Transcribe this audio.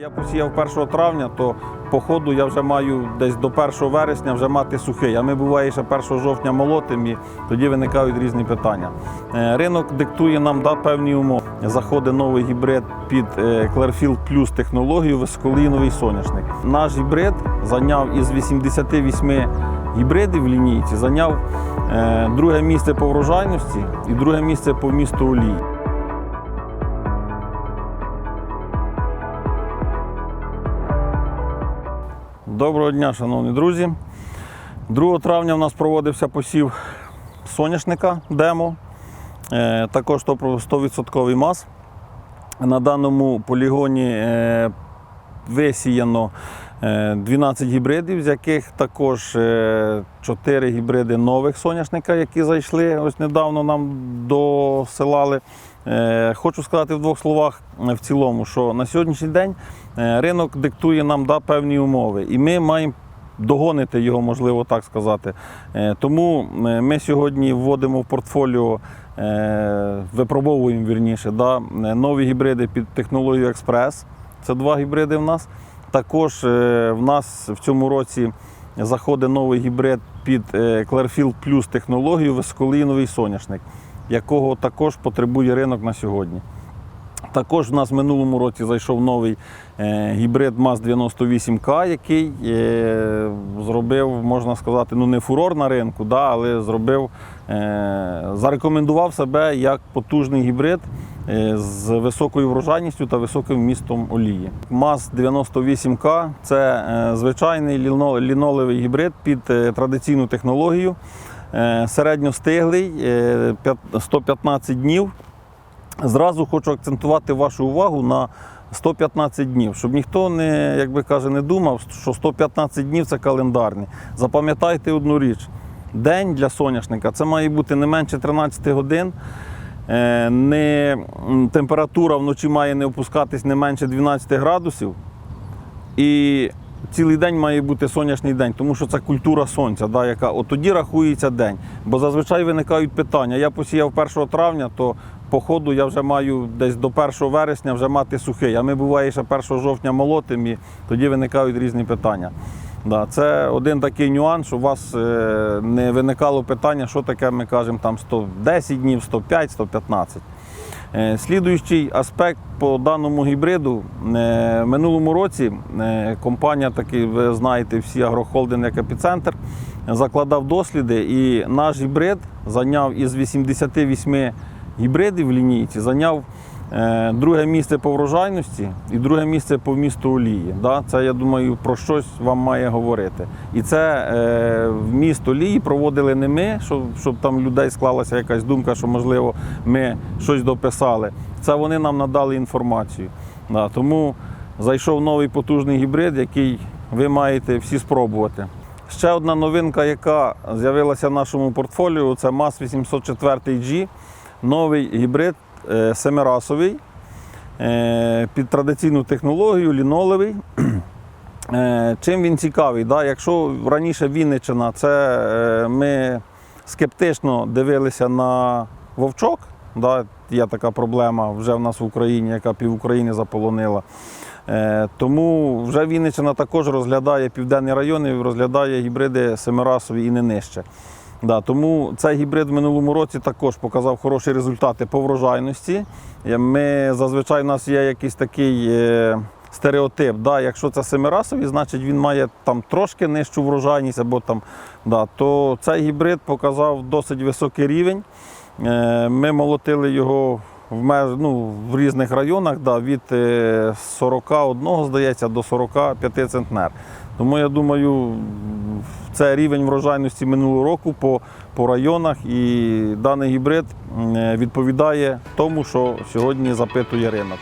Я посіяв 1 травня, то по ходу я вже маю десь до 1 вересня вже мати сухий. А ми буває ще 1 жовтня молотим і тоді виникають різні питання. Е, Ринок диктує нам да, певні умови. Заходить новий гібрид під е, Clearfield Plus технологію високоліновий соняшник. Наш гібрид зайняв із 88 гібридів в лінійці, зайняв е, друге місце по врожайності і друге місце по вмісту олії. Доброго дня, шановні друзі. 2 травня в нас проводився посів соняшника демо. Е, Також 100% мас. На даному полігоні е, висіяно 12 гібридів, з яких також е, 4 гібриди нових соняшника, які зайшли ось недавно нам досилали. Е, Хочу сказати в двох словах е, в цілому, що на сьогоднішній день е, ринок диктує нам да, певні умови, і ми маємо догонити його, можливо так сказати. Е, Тому е, ми сьогодні вводимо в портфоліо, е, випробовуємо вірніше, да, е, нові гібриди під технологію Експрес. Це два гібриди в нас. Також е, в нас в цьому році заходить новий гібрид під е, Clearfield Plus технологію високоліновий соняшник, якого також потребує ринок на сьогодні. Також в нас в минулому році зайшов новий е, гібрид МАЗ-98К, який е, зробив, можна сказати, ну не фурор на ринку, да, але зробив, зарекомендував себе як потужний гібрид з високою врожайністю та високим вмістом олії. МАЗ-98К це е, звичайний ліно- лінолевий гібрид під е, традиційну технологію. Е, Середньостиглий, е, 115 днів. Зразу хочу акцентувати вашу увагу на 115 днів, щоб ніхто не, як би каже, не думав, що 115 днів це календарні. Запам'ятайте одну річ: день для соняшника це має бути не менше 13 годин. Е, Не, температура вночі має не опускатись не менше 12 градусів. І цілий день має бути сонячний день, тому що це культура сонця, да, яка от тоді рахується день. Бо зазвичай виникають питання. Я посіяв 1 травня, то по ходу я вже маю десь до 1 вересня вже мати сухий. А ми буває ще 1 жовтня молотим, і тоді виникають різні питання. Да, це один такий нюанс, щоб у вас е, не виникало питання, що таке ми кажемо там 110 днів, 105, 115. Е, Слідуючий аспект по даному гібриду. Е, минулому році компанія, таки, ви знаєте, всі агрохолдинг як епіцентр, закладав досліди, і наш гібрид зайняв із 88 гібридів в лінійці, зайняв друге місце по врожайності і друге місце по вмісту олії. Це, я думаю, про щось вам має говорити. І це е, вміст олії проводили не ми, щоб, щоб там людей склалася якась думка, що можливо ми щось дописали. Це вони нам надали інформацію. Тому зайшов новий потужний гібрид, який ви маєте всі спробувати. Ще одна новинка, яка з'явилася в нашому портфоліо, це МАЗ 804G, новий гібрид е, семирасовий е, під традиційну технологію, лінолевий. Е, Чим він цікавий? Да? Якщо раніше Вінниччина, це е, ми скептично дивилися на вовчок. Да? Є така проблема вже в нас в Україні, яка пів України заполонила. Е, Тому вже Вінниччина також розглядає південні райони, розглядає гібриди семирасові і не нижче. Да, тому цей гібрид в минулому році також показав хороші результати по врожайності. Е, Ми зазвичай у нас є якийсь такий е, стереотип. Да, якщо це семирасовий, значить він має там трошки нижчу врожайність, або там, да, то цей гібрид показав досить високий рівень. Е, Ми молотили його в, меж, ну, в різних районах да, від е, 41, здається, до 45 центнер. Тому я думаю, це рівень врожайності минулого року по, по районах, і даний гібрид відповідає тому, що сьогодні запитує ринок.